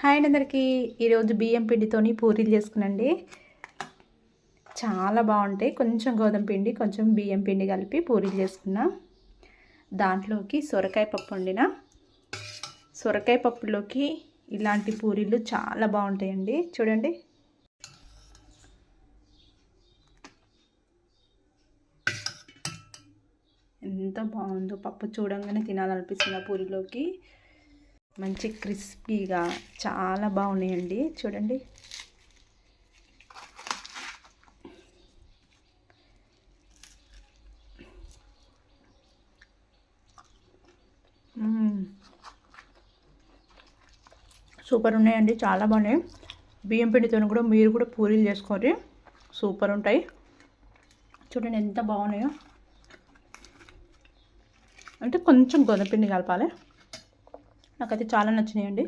Hi అండి అందరికీ. ఈరోజు బియ్యం పిండితోని పూరీలు చేసుకునండి. చాలా బాగుంటాయి. కొంచెం గోధుమ పిండి కొంచెం బియ్యం పిండి కలిపి పూరీలు చేసుకున్నా. దాంట్లోకి సొరకాయ పప్పు వండిన. సొరకాయ పప్పులోకి ఇలాంటి పూరీలు చాలా బాగుంటాయండి. చూడండి. ఎంత బాగుందో పప్పు చూడంగానే తినాలనిపిస్తుంది ఆ పూరిలోకి. మంచి క్రిస్పీగా చాలా బాగున్నాయండి. చూడండి. సూపర్ ఉన్నాయండి. చాలా బాగున్నాయి. బియ్యం పిండితో కూడా మీరు కూడా పూరీలు చేసుకోండి. సూపర్ ఉంటాయి. చూడండి ఎంత బాగున్నాయో. అంటే కొంచెం గోధుమ పిండి కలపాలి. నాకైతే చాలా నచ్చినాయండి.